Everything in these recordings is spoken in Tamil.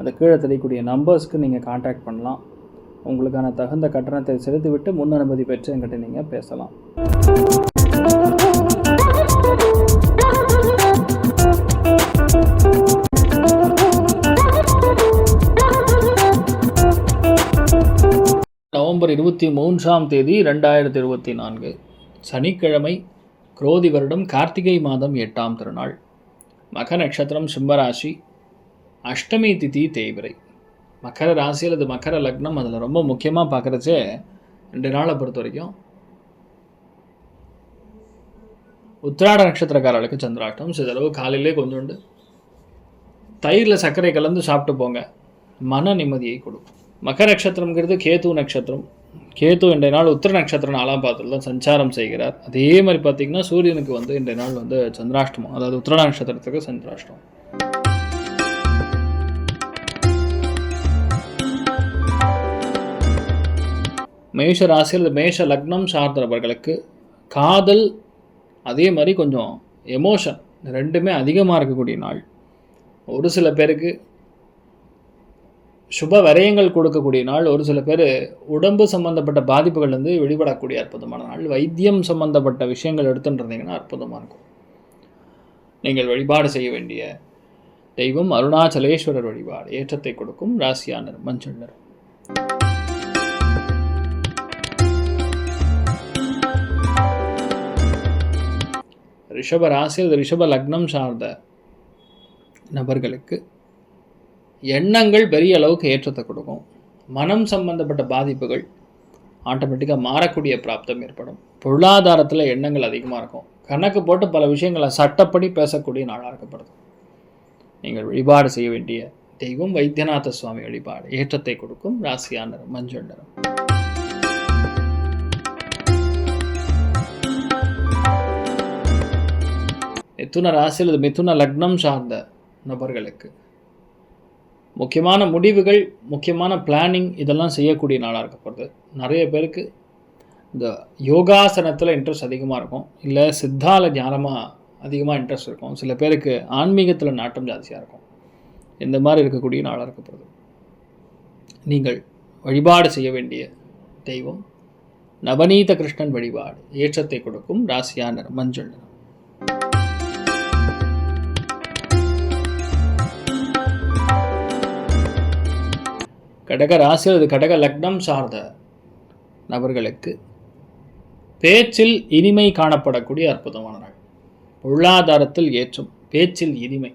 அந்த கீழே தெரியக்கூடிய நம்பர்ஸ்க்கு நீங்கள் காண்டாக்ட் பண்ணலாம். உங்களுக்கான தகுந்த கட்டணத்தை செலுத்திவிட்டு முன் அனுமதி பெற்று என்கிட்ட நீங்கள் பேசலாம். நவம்பர் இருபத்தி மூன்றாம் தேதி ரெண்டாயிரத்தி இருபத்தி நான்கு. சனிக்கிழமை குரோதி வருடம் கார்த்திகை மாதம் எட்டாம் திருநாள். மக நட்சத்திரம் சிம்மராசி. அஷ்டமி திதி தேய்பிரை. மக்கர ராசி அல்லது மக்கர லக்னம் அதில் ரொம்ப முக்கியமாக பார்க்குறச்சே ரெண்டு நாளை பொறுத்த வரைக்கும் உத்திராட நட்சத்திரக்காரர்களுக்கு சந்திராஷ்டம் சிதளவு காலையிலே கொஞ்சோண்டு தயிரில் சர்க்கரை கலந்து சாப்பிட்டு போங்க. மன நிம்மதியை கொடுக்கும். மகர நட்சத்திரம்ங்கிறது கேது நட்சத்திரம். கேது இன்றைய நாள் உத்திர நட்சத்திரம் நாலாம் பாதத்தில் சஞ்சாரம் செய்கிறார். அதே மாதிரி பார்த்திங்கன்னா சூரியனுக்கு வந்து இன்றைய நாள் வந்து சந்திராஷ்டமம். அதாவது உத்திர நட்சத்திரத்துக்கு சந்திராஷ்டமம். மேஷ ராசி அல்லது மேஷ லக்னம் சார்ந்தவர்களுக்கு காதல் அதே மாதிரி கொஞ்சம் எமோஷன் ரெண்டுமே அதிகமாக இருக்கக்கூடிய நாள். ஒரு சில பேருக்கு சுப விரயங்கள் கொடுக்கக்கூடிய நாள் ஒரு சில பேர் உடம்பு சம்பந்தப்பட்ட வந்து வெளிப்படக்கூடிய அற்புதமான நாள். வைத்தியம் சம்பந்தப்பட்ட விஷயங்கள் எடுத்துட்டுருந்தீங்கன்னா அற்புதமாக இருக்கும். நீங்கள் வழிபாடு செய்ய வேண்டிய தெய்வம் அருணாச்சலேஸ்வரர் வழிபாடு ஏற்றத்தை கொடுக்கும் ராசியானர் மஞ்சள் நிறம். ரிஷப ராசி அல்லது ரிஷப லக்னம் சார்ந்த நபர்களுக்கு எண்ணங்கள் பெரிய அளவுக்கு ஏற்றத்தை கொடுக்கும். மனம் சம்பந்தப்பட்ட பாதிப்புகள் ஆட்டோமேட்டிக்காக மாறக்கூடிய பிராப்தம் ஏற்படும். பொருளாதாரத்தில் எண்ணங்கள் அதிகமாக இருக்கும். கணக்கு போட்டு பல விஷயங்களை சட்டப்படி பேசக்கூடிய நாளாக இருக்கப்படுது. நீங்கள் வழிபாடு செய்ய வேண்டிய தெய்வம் வைத்தியநாத சுவாமி வழிபாடு ஏற்றத்தை கொடுக்கும். ராசியான மஞ்சள் நிறம். மிதுன ராசி அல்லது மிதுன லக்னம் சார்ந்த நபர்களுக்கு. முக்கியமான முடிவுகள் முக்கியமான பிளானிங் இதெல்லாம் செய்யக்கூடிய நாளாக இருக்கப்படுது நிறைய பேருக்கு இந்த யோகாசனத்தில் இன்ட்ரெஸ்ட் அதிகமாக இருக்கும். இல்லை சித்தால ஞானமாக அதிகமாக இன்ட்ரெஸ்ட் இருக்கும். சில பேருக்கு ஆன்மீகத்தில் நாட்டம் ஜாஸ்தியாக இருக்கும். இந்த மாதிரி இருக்கக்கூடிய நாளாக இருக்கப்படுது நீங்கள் வழிபாடு செய்ய வேண்டிய தெய்வம் நவநீத கிருஷ்ணன் வழிபாடு ஏற்றத்தை கொடுக்கும் ராசியான மஞ்சள் கடக ராசி அல்லது கடக லக்னம் சார்ந்த நபர்களுக்கு பேச்சில் இனிமை காணப்படக்கூடிய அற்புதமான நாள். பொருளாதாரத்தில் ஏற்றம் பேச்சில் இனிமை.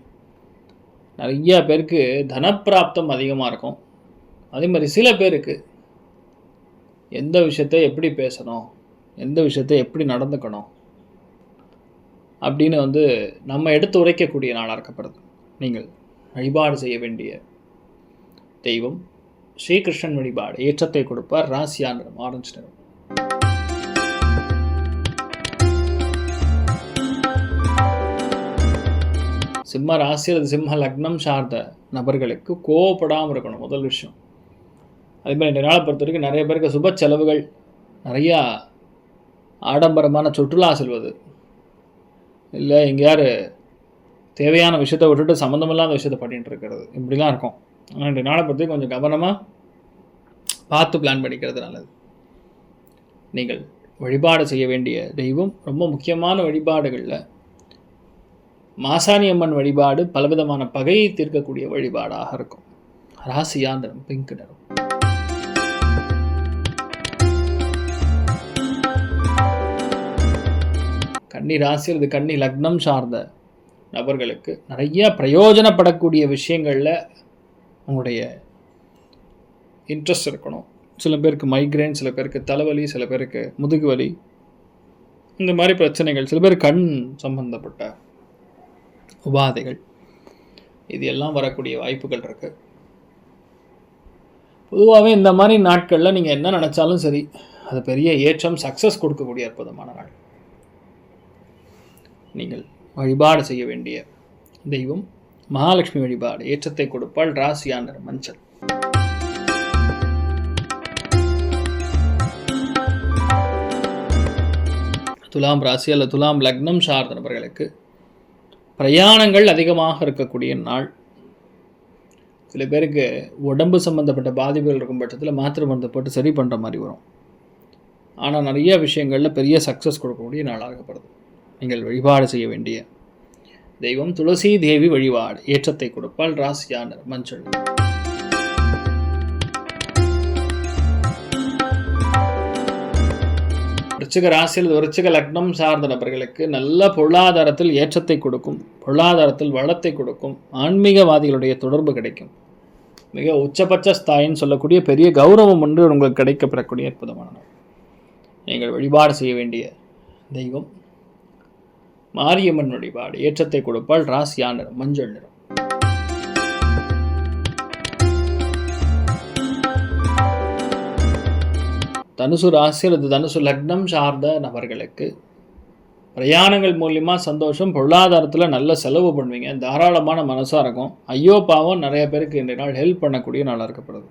நிறைய பேருக்கு தனப்பிராப்தம் அதிகமாக இருக்கும். அதே மாதிரி சில பேருக்கு எந்த விஷயத்தை எப்படி பேசணும் எந்த விஷயத்தை எப்படி நடந்துக்கணும் அப்படின்னு வந்து நம்ம எடுத்து உரைக்கக்கூடிய நாளாக இருக்கப்படுது. நீங்கள் வழிபாடு செய்ய வேண்டிய தெய்வம் ஸ்ரீகிருஷ்ணன் வழிபாடு. ஏற்றத்தை கொடுப்பார் ராசியா நிறம் ஆரஞ்சு நிறம் சிம்ம ராசி அல்லது சிம்ம லக்னம் சார்ந்த நபர்களுக்கு கோவப்படாமல் இருக்கணும் முதல் விஷயம். அதே மாதிரி இந்த நாளை பொறுத்த வரைக்கும் நிறைய பேருக்கு சுப செலவுகள் நிறையா ஆடம்பரமான சுற்றுலா செல்வது. இல்லை எங்கேயாரு தேவையான விஷயத்தை விட்டுட்டு சம்மந்தமில்லாத விஷயத்தை பண்ணிகிட்டு இருக்கிறது. இப்படிலாம் இருக்கும். ஆனால் இன்றைய நாளை பற்றி கொஞ்சம் கவனமாக பார்த்து பிளான் பண்ணிக்கிறது நல்லது. நீங்கள் வழிபாடு செய்ய வேண்டிய தெய்வம் ரொம்ப முக்கியமான வழிபாடுகளில் மாசாணி அம்மன் வழிபாடு பலவிதமான பகையை தீர்க்கக்கூடிய வழிபாடாக இருக்கும். ராசியா நிறம் பிங்க் நிறம். கன்னி ராசி அல்லது கன்னி லக்னம் சார்ந்த நபர்களுக்கு நிறைய பிரயோஜனப்படக்கூடிய விஷயங்களில் உங்களுடைய இன்ட்ரெஸ்ட் இருக்கணும். சில பேருக்கு மைக்ரைன் சில பேருக்கு தலைவலி சில பேருக்கு முதுகு வலி. இந்த மாதிரி பிரச்சனைகள் சில பேர் கண் சம்பந்தப்பட்ட உபாதைகள். இது எல்லாம் வரக்கூடிய வாய்ப்புகள் இருக்குது பொதுவாகவே இந்த மாதிரி நாட்களில் நீங்கள் என்ன நினச்சாலும் சரி அது பெரிய ஏற்றம் சக்ஸஸ் கொடுக்கக்கூடிய அற்புதமான நாள். நீங்கள் வழிபாடு செய்ய வேண்டிய தெய்வம் மகாலட்சுமி வழிபாடு ஏற்றத்தை கொடுப்பால் ராசியானர் மஞ்சள். துலாம் ராசி அல்ல துலாம் லக்னம் சார்ந்த நபர்களுக்கு பிரயாணங்கள் அதிகமாக இருக்கக்கூடிய நாள். சில பேருக்கு உடம்பு சம்மந்தப்பட்ட பாதிப்புகள் இருக்கும் பட்சத்தில் மாத்திரை மருந்து போட்டு சரி பண்ணுற மாதிரி வரும். ஆனால் நிறைய விஷயங்களில் பெரிய சக்ஸஸ் கொடுக்கக்கூடிய நாளாகப்படுது நீங்கள் வழிபாடு செய்ய வேண்டிய தெய்வம் துளசி தேவி வழிபாடு ஏற்றத்தை கொடுப்பால் ராசியான மஞ்சள். விருச்சிக ராசியில் விருச்சிக லக்னம் சார்ந்த நபர்களுக்கு நல்ல பொருளாதாரத்தில் ஏற்றத்தை கொடுக்கும் பொருளாதாரத்தில் வளத்தை கொடுக்கும் ஆன்மீகவாதிகளுடைய தொடர்பு கிடைக்கும். மிக உச்சபட்ச ஸ்தாயின்னு சொல்லக்கூடிய பெரிய கௌரவம் ஒன்று உங்களுக்கு கிடைக்கப்பெறக்கூடிய அற்புதமான நாள். நீங்கள் வழிபாடு செய்ய வேண்டிய தெய்வம் மாரியம்மன் வழிபாடு ஏற்றத்தை கொடுப்பால் ராசியா நிறம் மஞ்சள் நிறம். தனுசு ராசி அல்லது தனுசு லக்னம் சார்ந்த நபர்களுக்கு பிரயாணங்கள் மூலியமாக சந்தோஷம் பொருளாதாரத்தில் நல்ல செலவு பண்ணுவீங்க. தாராளமான மனசாக இருக்கும். ஐயோ பாவம் நிறைய பேருக்கு இன்றைய நாள் ஹெல்ப் பண்ணக்கூடிய நாளாக இருக்கப்படுது.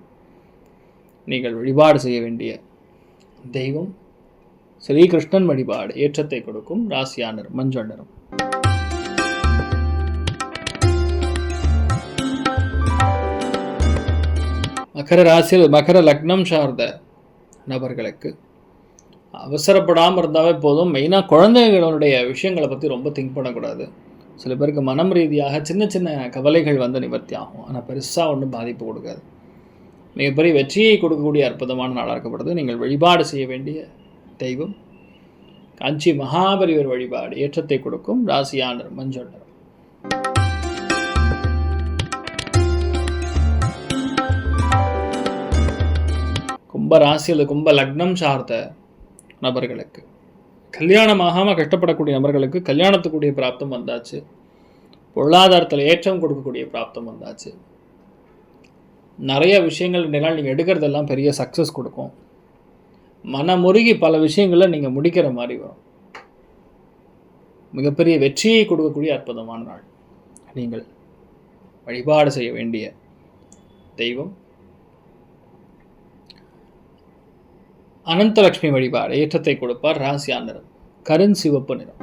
நீங்கள் வழிபாடு செய்ய வேண்டிய தெய்வம் ஸ்ரீகிருஷ்ணன் வழிபாடு ஏற்றத்தை கொடுக்கும் ராசியானர் மஞ்சள் நிறம். மகர ராசியில் மகர லக்னம் சார்ந்த நபர்களுக்கு. அவசரப்படாமல் இருந்தாவே போதும் மெயினாக குழந்தைகளுடைய விஷயங்களை பற்றி ரொம்ப திங்க் பண்ணக்கூடாது. சில பேருக்கு மனம் ரீதியாக சின்ன சின்ன கவலைகள் வந்து நிவர்த்தி ஆகும் ஆனால் பெருசாக ஒன்றும் பாதிப்பு கொடுக்காது. மிகப்பெரிய வெற்றியை கொடுக்கக்கூடிய அற்புதமான நாளாக இருக்கப்படுது. நீங்கள் வழிபாடு செய்ய வேண்டிய தெய்வம். காஞ்சி மகாபரிவர் வழிபாடு ஏற்றத்தை கொடுக்கும். ராசியானர் மஞ்சள். நிறம் கும்ப ராசியில் கும்ப லக்னம் சார்ந்த நபர்களுக்கு. கல்யாணம் ஆகாமல் கஷ்டப்படக்கூடிய நபர்களுக்கு கல்யாணத்துக்குரிய பிராப்தம் வந்தாச்சு. பொருளாதாரத்தில் ஏற்றம் கொடுக்கக்கூடிய பிராப்தம் வந்தாச்சு. நிறைய விஷயங்கள் நிலால் நீங்கள் எடுக்கிறதெல்லாம் பெரிய சக்ஸஸ் கொடுக்கும். மனமுருகி பல விஷயங்களை நீங்கள் முடிக்கிற மாதிரி வரும். மிகப்பெரிய வெற்றியை கொடுக்கக்கூடிய அற்புதமான நாள். நீங்கள் வழிபாடு செய்ய வேண்டிய தெய்வம். அனந்தலட்சுமி வழிபாடு ஏற்றத்தை கொடுப்பார் ராசியா நிறம் கருண் சிவப்பு நிறம்.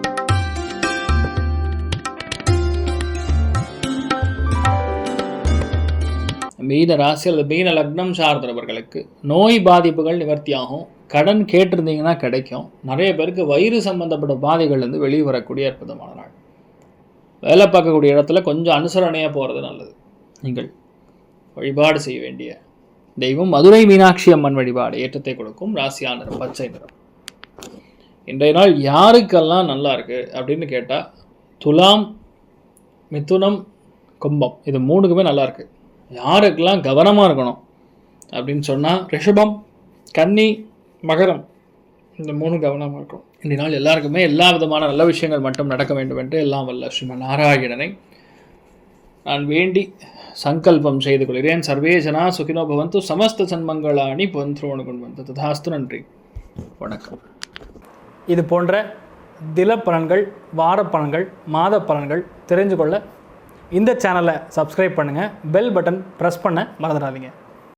மீன ராசி அல்லது மீன லக்னம் சார்ந்தவர்களுக்கு நோய் பாதிப்புகள் நிவர்த்தியாகும். கடன் கேட்டிருந்தீங்கன்னா கிடைக்கும். நிறைய பேருக்கு வயிறு சம்பந்தப்பட்ட பாதைகள்லேருந்து வெளியே வரக்கூடிய அற்புதமான நாள். வேலை பார்க்கக்கூடிய இடத்துல கொஞ்சம் அனுசரணையாக போகிறது நல்லது. நீங்கள் வழிபாடு செய்ய வேண்டிய தெய்வம் மதுரை மீனாட்சி அம்மன் வழிபாடு ஏற்றத்தை கொடுக்கும் ராசியா நிறம் பச்சை நிறம். இன்றைய நாள் யாருக்கெல்லாம் நல்லா இருக்குது அப்படின்னு கேட்டால் துலாம் மிதுனம் கும்பம் இது மூணுக்குமே நல்லா இருக்குது யாருக்கெல்லாம் கவனமாக இருக்கணும் அப்படின்னு சொன்னால் ரிஷபம் கன்னி மகரம் இந்த மூணு கவனமாக இருக்கும் இன்றைய நாள் எல்லாருக்குமே எல்லா விதமான நல்ல விஷயங்கள் மட்டும் நடக்க வேண்டும் என்று எல்லாம் வல்ல ஸ்ரீமன் நாராயணனை நான் வேண்டி சங்கல்பம் செய்து கொள்கிறேன் சர்வே ஜனா சுகினோ பவந்து சமஸ்த சன்மங்களாணி பந்த்ரோணு கொண்டு வந்து ததாஸ்து நன்றி வணக்கம் இது போன்ற தில பலன்கள் வார பலன்கள் மாத பலன்கள் தெரிஞ்சு கொள்ள இந்த சேனலை சப்ஸ்கிரைப் பண்ணுங்கள் பெல் பட்டன் ப்ரெஸ் பண்ண மறந்துடாதீங்க